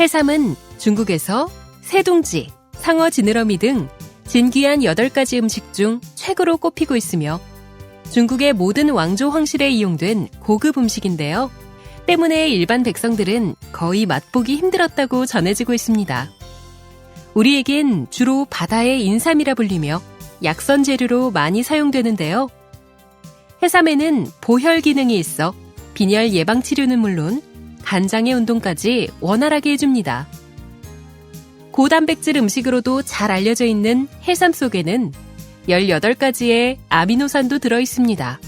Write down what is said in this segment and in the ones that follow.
해삼은 중국에서 새둥지, 상어 지느러미 등 진귀한 8가지 음식 중 최고로 꼽히고 있으며 중국의 모든 왕조 황실에 이용된 고급 음식인데요. 때문에 일반 백성들은 거의 맛보기 힘들었다고 전해지고 있습니다. 우리에겐 주로 바다의 인삼이라 불리며 약선 재료로 많이 사용되는데요. 해삼에는 보혈 기능이 있어 빈혈 예방 치료는 물론 간장의 운동까지 원활하게 해줍니다. 고단백질 음식으로도 잘 알려져 있는 해삼 속에는 18가지의 아미노산도 들어 있습니다.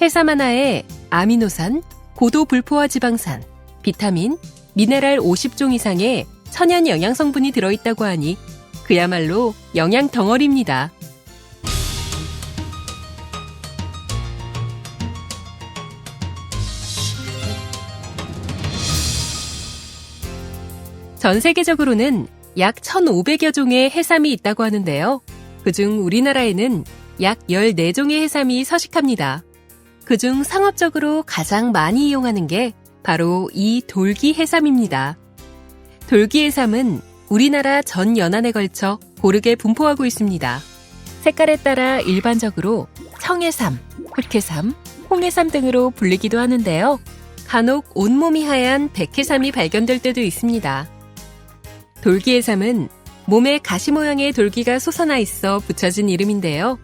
해삼 하나에 아미노산, 고도 불포화 지방산, 비타민, 미네랄 50종 이상의 천연 영양 성분이 들어 있다고 하니 그야말로 영양 덩어리입니다. 전 세계적으로는 약 1,500여 종의 해삼이 있다고 하는데요. 그중 우리나라에는 약 14종의 해삼이 서식합니다. 그중 상업적으로 가장 많이 이용하는 게 바로 이 돌기 해삼입니다. 돌기 해삼은 우리나라 전 연안에 걸쳐 고르게 분포하고 있습니다. 색깔에 따라 일반적으로 청해삼, 흑해삼, 홍해삼 등으로 불리기도 하는데요. 간혹 온몸이 하얀 백해삼이 발견될 때도 있습니다. 돌기해삼은 몸에 가시 모양의 돌기가 솟아나 있어 붙여진 이름인데요.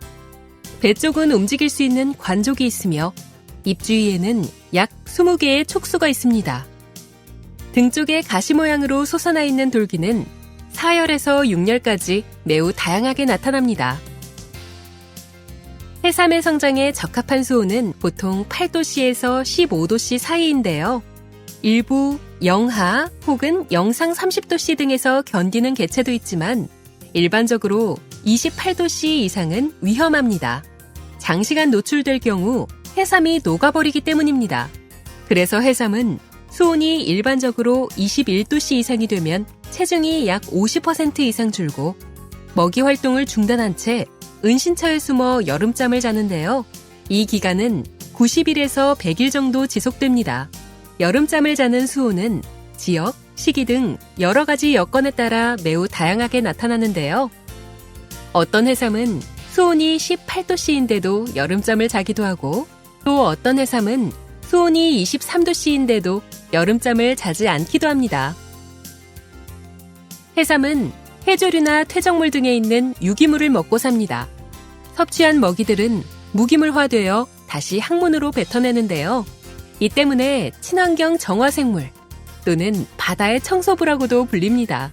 배 쪽은 움직일 수 있는 관족이 있으며 입 주위에는 약 20개의 촉수가 있습니다. 등 쪽에 가시 모양으로 솟아나 있는 돌기는 4열에서 6열까지 매우 다양하게 나타납니다. 해삼의 성장에 적합한 수온은 보통 8도씨에서 15도씨 사이인데요. 일부 영하 혹은 영상 30도씨 등에서 견디는 개체도 있지만 일반적으로 28도씨 이상은 위험합니다. 장시간 노출될 경우 해삼이 녹아버리기 때문입니다. 그래서 해삼은 수온이 일반적으로 21도씨 이상이 되면 체중이 약 50% 이상 줄고 먹이 활동을 중단한 채 은신처에 숨어 여름잠을 자는데요. 이 기간은 90일에서 100일 정도 지속됩니다. 여름잠을 자는 수온은 지역, 시기 등 여러 가지 여건에 따라 매우 다양하게 나타나는데요. 어떤 해삼은 수온이 18도씨인데도 여름잠을 자기도 하고 또 어떤 해삼은 수온이 23도씨인데도 여름잠을 자지 않기도 합니다. 해삼은 해조류나 퇴적물 등에 있는 유기물을 먹고 삽니다. 섭취한 먹이들은 무기물화되어 다시 항문으로 뱉어내는데요. 이 때문에 친환경 정화생물 또는 바다의 청소부라고도 불립니다.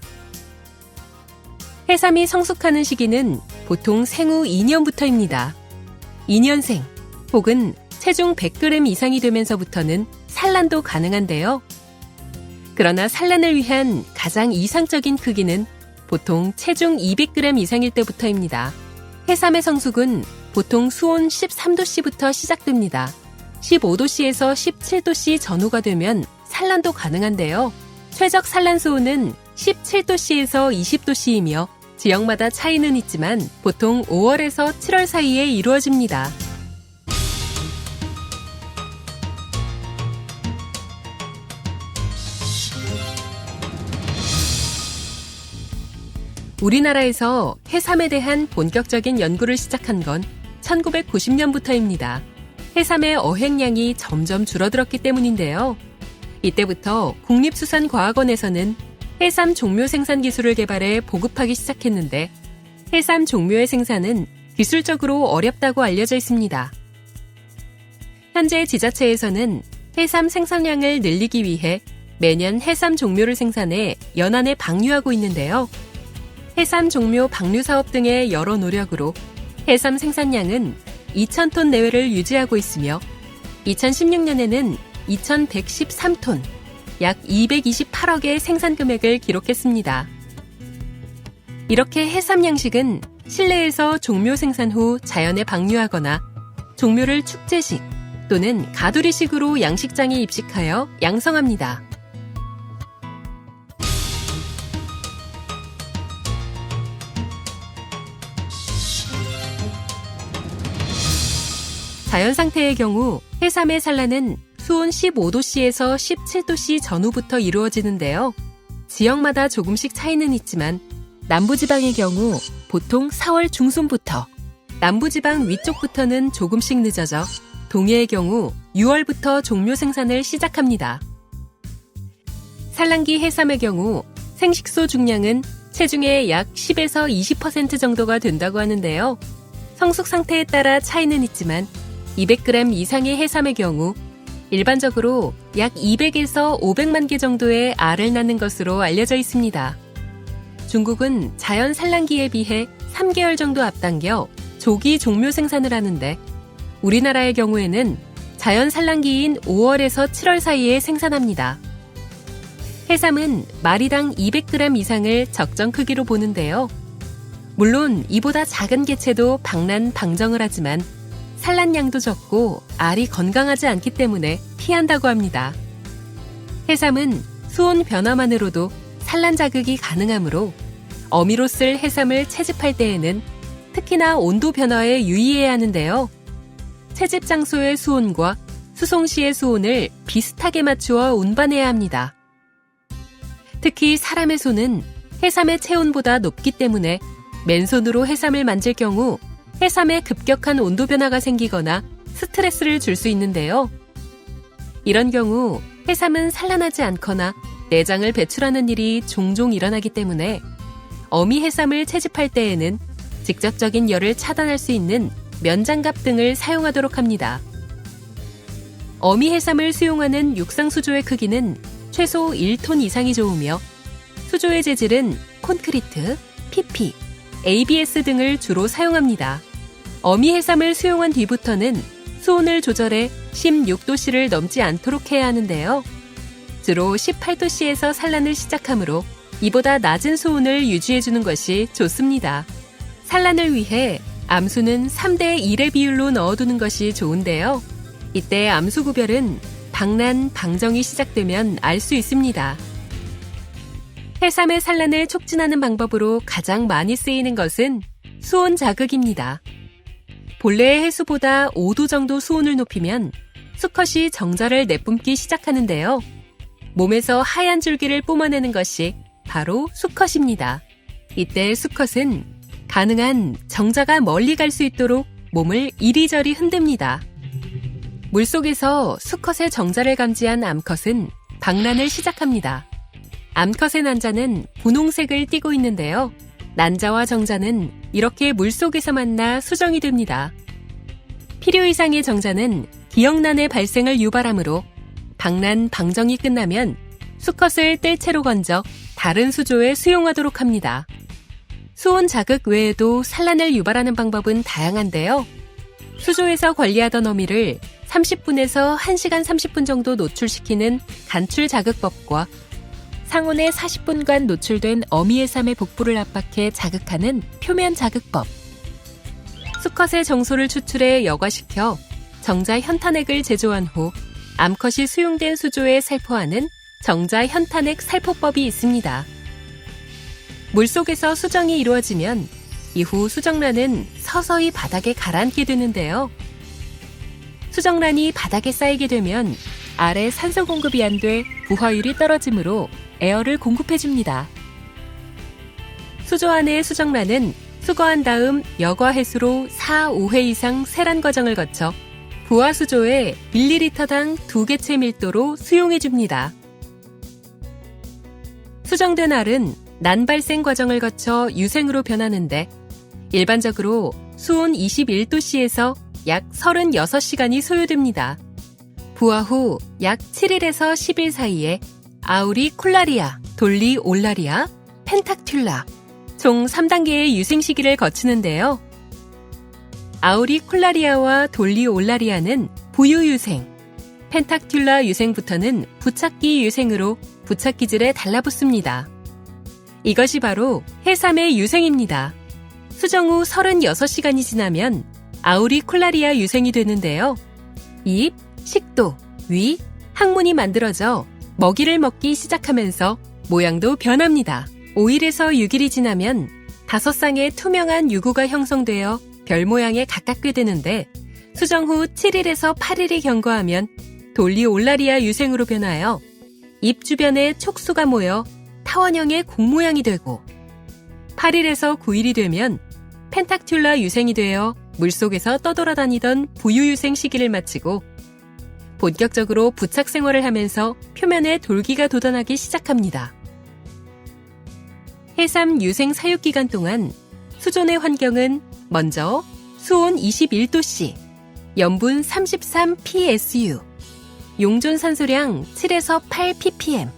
해삼이 성숙하는 시기는 보통 생후 2년부터입니다. 2년생 혹은 체중 100g 이상이 되면서부터는 산란도 가능한데요. 그러나 산란을 위한 가장 이상적인 크기는 보통 체중 200g 이상일 때부터입니다. 해삼의 성숙은 보통 수온 13도씨부터 시작됩니다. 15도씨에서 17도씨 전후가 되면 산란도 가능한데요. 최적 산란 수온은 17도씨에서 20도씨이며 지역마다 차이는 있지만 보통 5월에서 7월 사이에 이루어집니다. 우리나라에서 해삼에 대한 본격적인 연구를 시작한 건 1990년부터입니다. 해삼의 어획량이 점점 줄어들었기 때문인데요. 이때부터 국립수산과학원에서는 해삼 종묘 생산 기술을 개발해 보급하기 시작했는데 해삼 종묘의 생산은 기술적으로 어렵다고 알려져 있습니다. 현재 지자체에서는 해삼 생산량을 늘리기 위해 매년 해삼 종묘를 생산해 연안에 방류하고 있는데요. 해삼 종묘 방류 사업 등의 여러 노력으로 해삼 생산량은 2,000톤 내외를 유지하고 있으며 2016년에는 2,113톤, 약 228억의 생산 금액을 기록했습니다. 이렇게 해삼 양식은 실내에서 종묘 생산 후 자연에 방류하거나 종묘를 축제식 또는 가두리식으로 양식장에 입식하여 양성합니다. 자연 상태의 경우 해삼의 산란은 수온 15도씨에서 17도씨 전후부터 이루어지는데요. 지역마다 조금씩 차이는 있지만 남부지방의 경우 보통 4월 중순부터 남부지방 위쪽부터는 조금씩 늦어져 동해의 경우 6월부터 종묘 생산을 시작합니다. 산란기 해삼의 경우 생식소 중량은 체중의 약 10에서 20% 정도가 된다고 하는데요. 성숙 상태에 따라 차이는 있지만 200g 이상의 해삼의 경우 일반적으로 약 200에서 500만 개 정도의 알을 낳는 것으로 알려져 있습니다. 중국은 자연 산란기에 비해 3개월 정도 앞당겨 조기 종묘 생산을 하는데 우리나라의 경우에는 자연 산란기인 5월에서 7월 사이에 생산합니다. 해삼은 마리당 200g 이상을 적정 크기로 보는데요. 물론 이보다 작은 개체도 방란 방정을 하지만 산란량도 적고 알이 건강하지 않기 때문에 피한다고 합니다. 해삼은 수온 변화만으로도 산란 자극이 가능하므로 어미로 쓸 해삼을 채집할 때에는 특히나 온도 변화에 유의해야 하는데요. 채집 장소의 수온과 수송 시의 수온을 비슷하게 맞추어 운반해야 합니다. 특히 사람의 손은 해삼의 체온보다 높기 때문에 맨손으로 해삼을 만질 경우 해삼에 급격한 온도 변화가 생기거나 스트레스를 줄 수 있는데요. 이런 경우 해삼은 산란하지 않거나 내장을 배출하는 일이 종종 일어나기 때문에 어미 해삼을 채집할 때에는 직접적인 열을 차단할 수 있는 면장갑 등을 사용하도록 합니다. 어미 해삼을 수용하는 육상 수조의 크기는 최소 1톤 이상이 좋으며 수조의 재질은 콘크리트, PP, ABS 등을 주로 사용합니다. 어미 해삼을 수용한 뒤부터는 수온을 조절해 16도씨를 넘지 않도록 해야 하는데요. 주로 18도씨에서 산란을 시작하므로 이보다 낮은 수온을 유지해주는 것이 좋습니다. 산란을 위해 암수는 3대 1의 비율로 넣어두는 것이 좋은데요. 이때 암수 구별은 방란, 방정이 시작되면 알 수 있습니다. 해삼의 산란을 촉진하는 방법으로 가장 많이 쓰이는 것은 수온 자극입니다. 본래의 해수보다 5도 정도 수온을 높이면 수컷이 정자를 내뿜기 시작하는데요. 몸에서 하얀 줄기를 뿜어내는 것이 바로 수컷입니다. 이때 수컷은 가능한 정자가 멀리 갈 수 있도록 몸을 이리저리 흔듭니다. 물속에서 수컷의 정자를 감지한 암컷은 방란을 시작합니다. 암컷의 난자는 분홍색을 띠고 있는데요. 난자와 정자는 이렇게 물속에서 만나 수정이 됩니다. 필요 이상의 정자는 기억란의 발생을 유발하므로 방란 방정이 끝나면 수컷을 뜰채로 건져 다른 수조에 수용하도록 합니다. 수온 자극 외에도 산란을 유발하는 방법은 다양한데요. 수조에서 관리하던 어미를 30분에서 1시간 30분 정도 노출시키는 간출 자극법과 상온에 40분간 노출된 어미의 삶의 복부를 압박해 자극하는 표면 자극법. 수컷의 정소를 추출해 여과시켜 정자 현탄액을 제조한 후 암컷이 수용된 수조에 살포하는 정자 현탄액 살포법이 있습니다. 물속에서 수정이 이루어지면 이후 수정란은 서서히 바닥에 가라앉게 되는데요. 수정란이 바닥에 쌓이게 되면 아래 산소 공급이 안 돼 부화율이 떨어지므로 에어를 공급해줍니다. 수조 안의 수정란은 수거한 다음 여과 해수로 4, 5회 이상 세란 과정을 거쳐 부화 수조에 1리터당 2개체 밀도로 수용해줍니다. 수정된 알은 난발생 과정을 거쳐 유생으로 변하는데 일반적으로 수온 21도씨에서 약 36시간이 소요됩니다. 부화 후 약 7일에서 10일 사이에 아우리 콜라리아, 돌리 올라리아, 펜타툴라 총 3단계의 유생 시기를 거치는데요. 아우리 콜라리아와 돌리 올라리아는 부유 유생, 펜타툴라 유생부터는 부착기 유생으로 부착기질에 달라붙습니다. 이것이 바로 해삼의 유생입니다. 수정 후 36시간이 지나면 아우리 콜라리아 유생이 되는데요. 입, 식도, 위, 항문이 만들어져 먹이를 먹기 시작하면서 모양도 변합니다. 5일에서 6일이 지나면 다섯 쌍의 투명한 유구가 형성되어 별 모양에 가깝게 되는데 수정 후 7일에서 8일이 경과하면 돌리 올라리아 유생으로 변하여 입 주변에 촉수가 모여 타원형의 공 모양이 되고 8일에서 9일이 되면 펜타큘라 유생이 되어 물속에서 떠돌아다니던 부유유생 시기를 마치고 본격적으로 부착 생활을 하면서 표면에 돌기가 돋아나기 시작합니다. 해삼 유생 사육 기간 동안 수존의 환경은 먼저 수온 21도씨, 염분 33 PSU, 용존 산소량 7에서 8 ppm,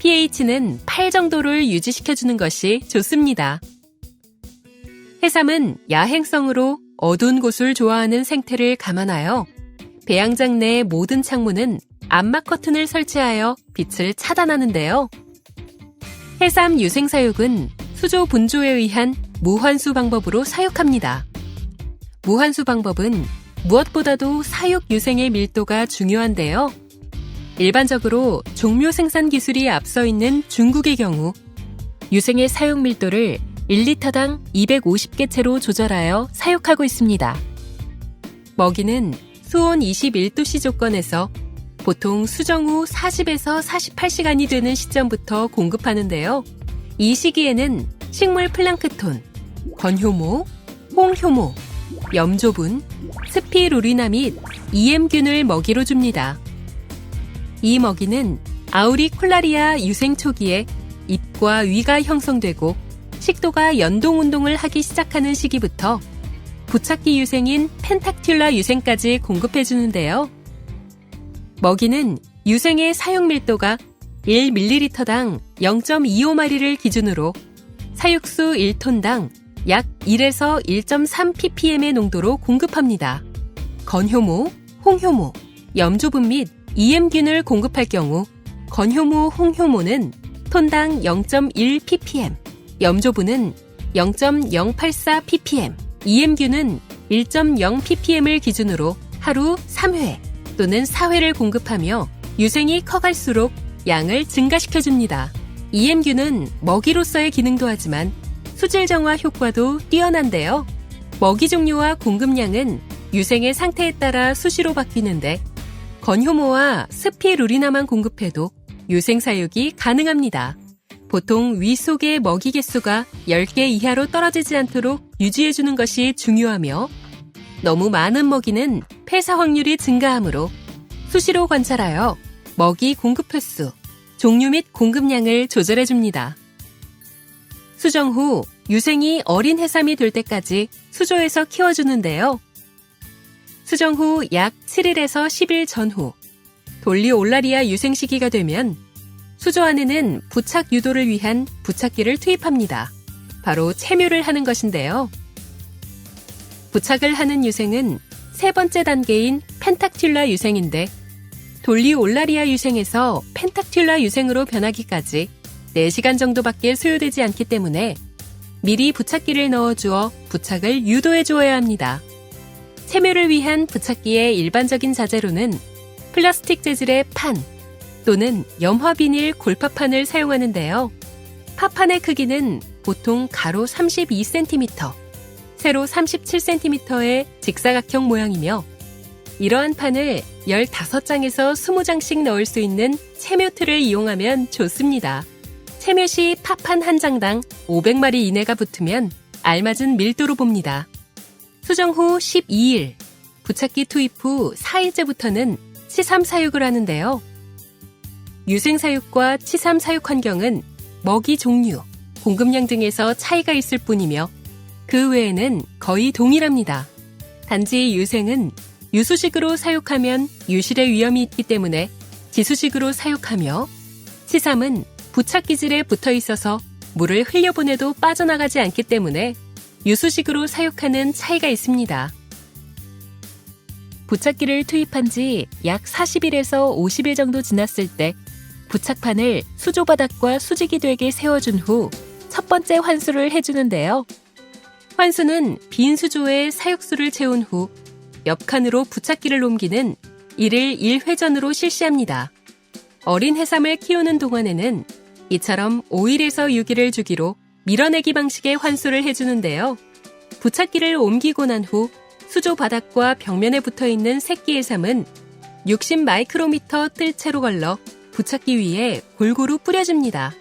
pH는 8 정도를 유지시켜주는 것이 좋습니다. 해삼은 야행성으로 어두운 곳을 좋아하는 생태를 감안하여 배양장 내 모든 창문은 암막 커튼을 설치하여 빛을 차단하는데요. 해삼 유생 사육은 수조 분조에 의한 무환수 방법으로 사육합니다. 무환수 방법은 무엇보다도 사육 유생의 밀도가 중요한데요. 일반적으로 종묘 생산 기술이 앞서 있는 중국의 경우 유생의 사육 밀도를 1리터당 250개 채로 조절하여 사육하고 있습니다. 먹이는 수온 21도씨 조건에서 보통 수정 후 40에서 48시간이 되는 시점부터 공급하는데요. 이 시기에는 식물 플랑크톤, 건효모, 홍효모, 염조분, 스피루리나 및 EM균을 먹이로 줍니다. 이 먹이는 아우리 콜라리아 유생 초기에 입과 위가 형성되고 식도가 연동 운동을 하기 시작하는 시기부터 부착기 유생인 펜타큘라 유생까지 공급해주는데요. 먹이는 유생의 사용 밀도가 1ml당 0.25마리를 기준으로 사육수 1톤당 약 1에서 1.3 ppm의 농도로 공급합니다. 건효모, 홍효모, 염조분 및 EM균을 공급할 경우 건효모, 홍효모는 톤당 0.1 ppm, 염조분은 0.084 ppm, EM균은 1.0 ppm을 기준으로 하루 3회 또는 4회를 공급하며 유생이 커갈수록 양을 증가시켜줍니다. EM균은 먹이로서의 기능도 하지만 수질 정화 효과도 뛰어난데요. 먹이 종류와 공급량은 유생의 상태에 따라 수시로 바뀌는데 건효모와 스피루리나만 공급해도 유생 사육이 가능합니다. 보통 위 속의 먹이 개수가 10개 이하로 떨어지지 않도록 유지해주는 것이 중요하며 너무 많은 먹이는 폐사 확률이 증가하므로 수시로 관찰하여 먹이 공급 횟수, 종류 및 공급량을 조절해줍니다. 수정 후 유생이 어린 해삼이 될 때까지 수조에서 키워주는데요. 수정 후 약 7일에서 10일 전후 돌리 올라리아 유생 시기가 되면 수조 안에는 부착 유도를 위한 부착기를 투입합니다. 바로 체묘를 하는 것인데요. 부착을 하는 유생은 세 번째 단계인 펜타큘라 유생인데 돌리 올라리아 유생에서 펜타큘라 유생으로 변하기까지 4시간 정도밖에 소요되지 않기 때문에 미리 부착기를 넣어주어 부착을 유도해 주어야 합니다. 체묘를 위한 부착기의 일반적인 자재로는 플라스틱 재질의 판 또는 염화 비닐 골파판을 사용하는데요. 파판의 크기는 보통 가로 32cm, 세로 37cm의 직사각형 모양이며 이러한 판을 15장에서 20장씩 넣을 수 있는 체묘틀을 이용하면 좋습니다. 체묘 시 파판 한 장당 500마리 이내가 붙으면 알맞은 밀도로 봅니다. 수정 후 12일, 부착기 투입 후 4일째부터는 치삼 사육을 하는데요. 유생 사육과 치삼 사육 환경은 먹이 종류, 공급량 등에서 차이가 있을 뿐이며 그 외에는 거의 동일합니다. 단지 유생은 유수식으로 사육하면 유실의 위험이 있기 때문에 지수식으로 사육하며 치삼은 부착 기질에 붙어 있어서 물을 흘려보내도 빠져나가지 않기 때문에 유수식으로 사육하는 차이가 있습니다. 부착기를 투입한 지 약 40일에서 50일 정도 지났을 때 부착판을 수조 바닥과 수직이 되게 세워준 후 첫 번째 환수를 해주는데요. 환수는 빈 수조에 사육수를 채운 후 옆칸으로 부착기를 옮기는 1일 1회전으로 실시합니다. 어린 해삼을 키우는 동안에는 이처럼 5일에서 6일을 주기로 밀어내기 방식의 환수를 해주는데요. 부착기를 옮기고 난 후 수조 바닥과 벽면에 붙어 있는 새끼 해삼은 60 마이크로미터 뜰채로 걸러 부착기 위에 골고루 뿌려줍니다.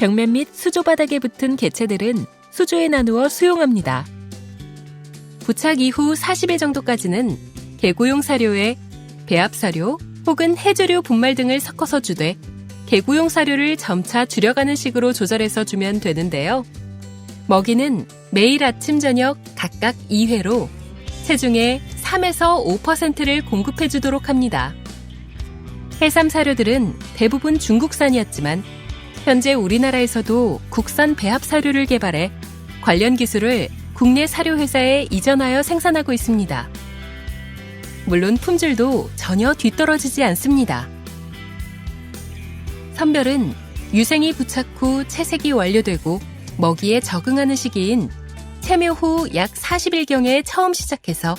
벽면 및 수조 바닥에 붙은 개체들은 수조에 나누어 수용합니다. 부착 이후 40일 정도까지는 개구용 사료에 배합 사료 혹은 해조류 분말 등을 섞어서 주되 개구용 사료를 점차 줄여가는 식으로 조절해서 주면 되는데요. 먹이는 매일 아침 저녁 각각 2회로 체중의 3에서 5%를 공급해 주도록 합니다. 해삼 사료들은 대부분 중국산이었지만 현재 우리나라에서도 국산 배합 사료를 개발해 관련 기술을 국내 사료 회사에 이전하여 생산하고 있습니다. 물론 품질도 전혀 뒤떨어지지 않습니다. 선별은 유생이 부착 후 채색이 완료되고 먹이에 적응하는 시기인 체묘 후 약 40일경에 처음 시작해서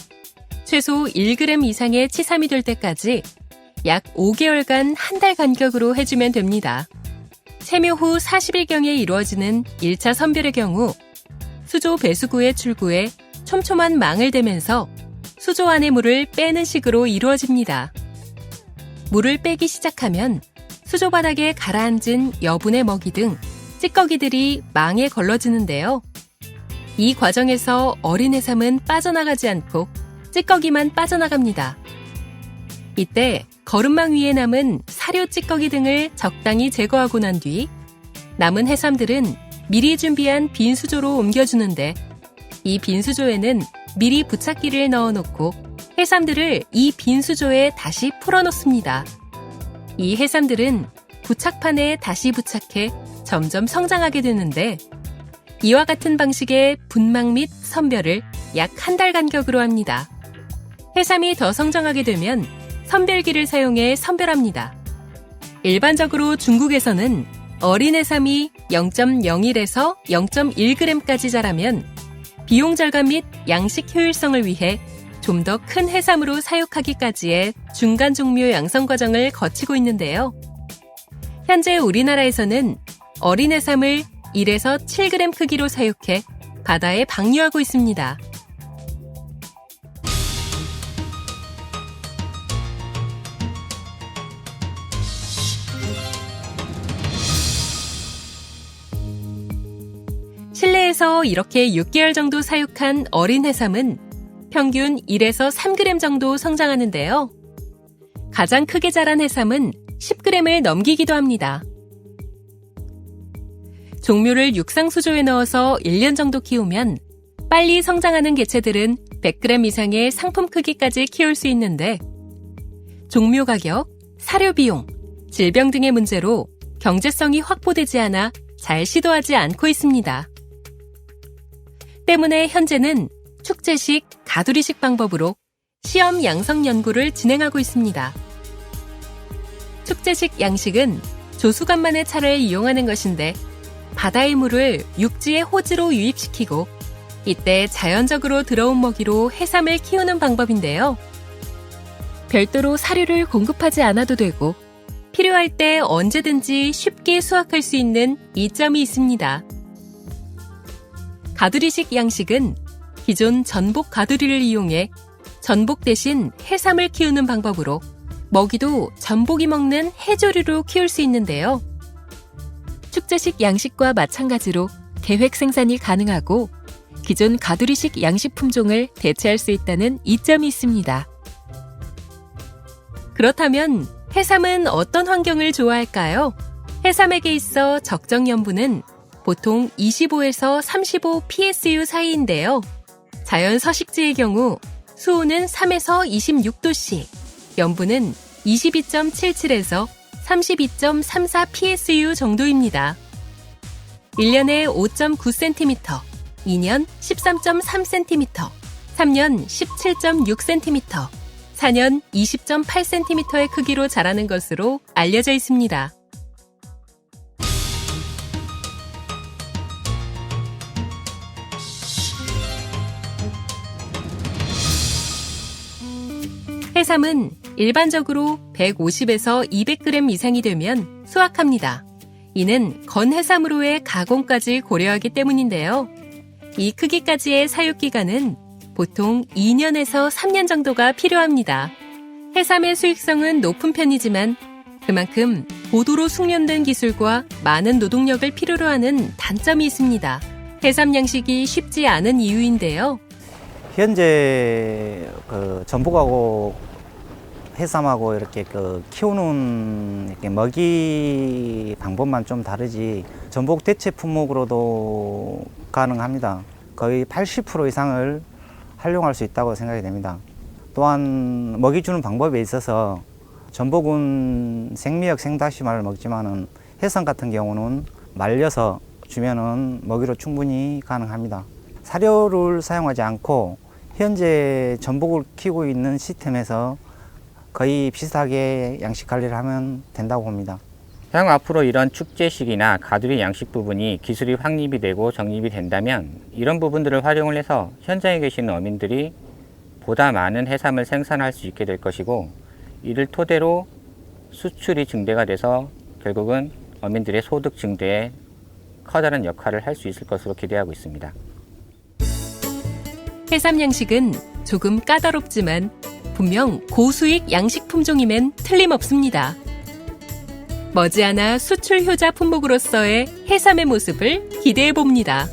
최소 1g 이상의 치삼이 될 때까지 약 5개월간 한 달 간격으로 해주면 됩니다. 체묘 후 40일경에 이루어지는 1차 선별의 경우 수조 배수구의 출구에 촘촘한 망을 대면서 수조 안의 물을 빼는 식으로 이루어집니다. 물을 빼기 시작하면 수조 바닥에 가라앉은 여분의 먹이 등 찌꺼기들이 망에 걸러지는데요. 이 과정에서 어린 해삼은 빠져나가지 않고 찌꺼기만 빠져나갑니다. 이때 거름망 위에 남은 사료 찌꺼기 등을 적당히 제거하고 난 뒤 남은 해삼들은 미리 준비한 빈 수조로 옮겨주는데 이 빈 수조에는 미리 부착기를 넣어놓고 해삼들을 이 빈 수조에 다시 풀어놓습니다. 이 해삼들은 부착판에 다시 부착해 점점 성장하게 되는데 이와 같은 방식의 분막 및 선별을 약 한 달 간격으로 합니다. 해삼이 더 성장하게 되면 선별기를 사용해 선별합니다. 일반적으로 중국에서는 어린 해삼이 0.01에서 0.1g까지 자라면 비용 절감 및 양식 효율성을 위해 좀 더 큰 해삼으로 사육하기까지의 중간 종묘 양성 과정을 거치고 있는데요. 현재 우리나라에서는 어린 해삼을 1에서 7g 크기로 사육해 바다에 방류하고 있습니다. 실내에서 이렇게 6개월 정도 사육한 어린 해삼은 평균 1에서 3g 정도 성장하는데요. 가장 크게 자란 해삼은 10g을 넘기기도 합니다. 종묘를 육상수조에 넣어서 1년 정도 키우면 빨리 성장하는 개체들은 100g 이상의 상품 크기까지 키울 수 있는데 종묘 가격, 사료 비용, 질병 등의 문제로 경제성이 확보되지 않아 잘 시도하지 않고 있습니다. 때문에 현재는 축제식, 가두리식 방법으로 시험 양성 연구를 진행하고 있습니다. 축제식 양식은 조수간만의 차를 이용하는 것인데 바다의 물을 육지의 호지로 유입시키고 이때 자연적으로 들어온 먹이로 해삼을 키우는 방법인데요. 별도로 사료를 공급하지 않아도 되고 필요할 때 언제든지 쉽게 수확할 수 있는 이점이 있습니다. 가두리식 양식은 기존 전복 가두리를 이용해 전복 대신 해삼을 키우는 방법으로 먹이도 전복이 먹는 해조류로 키울 수 있는데요. 축제식 양식과 마찬가지로 계획 생산이 가능하고 기존 가두리식 양식 품종을 대체할 수 있다는 이점이 있습니다. 그렇다면 해삼은 어떤 환경을 좋아할까요? 해삼에게 있어 적정 염분은 보통 25에서 35 PSU 사이인데요. 자연 서식지의 경우 수온은 3에서 26도씨, 염분은 22.77에서 32.34 PSU 정도입니다. 1년에 5.9cm, 2년 13.3cm, 3년 17.6cm, 4년 20.8cm의 크기로 자라는 것으로 알려져 있습니다. 해삼은 일반적으로 150에서 200g 이상이 되면 수확합니다. 이는 건해삼으로의 가공까지 고려하기 때문인데요. 이 크기까지의 사육 기간은 보통 2년에서 3년 정도가 필요합니다. 해삼의 수익성은 높은 편이지만 그만큼 고도로 숙련된 기술과 많은 노동력을 필요로 하는 단점이 있습니다. 해삼 양식이 쉽지 않은 이유인데요. 현재 그 전복하고 해삼하고 이렇게 그 키우는 이렇게 먹이 방법만 좀 다르지 전복 대체 품목으로도 가능합니다. 거의 80% 이상을 활용할 수 있다고 생각이 됩니다. 또한 먹이 주는 방법에 있어서 전복은 생미역 생다시마를 먹지만은 해삼 같은 경우는 말려서 주면은 먹이로 충분히 가능합니다. 사료를 사용하지 않고 현재 전복을 키우고 있는 시스템에서 거의 비슷하게 양식 관리를 하면 된다고 봅니다. 향후 앞으로 이런 축제식이나 가두리 양식 부분이 기술이 확립이 되고 정립이 된다면 이런 부분들을 활용을 해서 현장에 계시는 어민들이 보다 많은 해삼을 생산할 수 있게 될 것이고 이를 토대로 수출이 증대가 돼서 결국은 어민들의 소득 증대에 커다란 역할을 할 수 있을 것으로 기대하고 있습니다. 해삼 양식은 조금 까다롭지만 분명 고수익 양식 품종임엔 틀림없습니다. 머지않아 수출 효자 품목으로서의 해삼의 모습을 기대해 봅니다.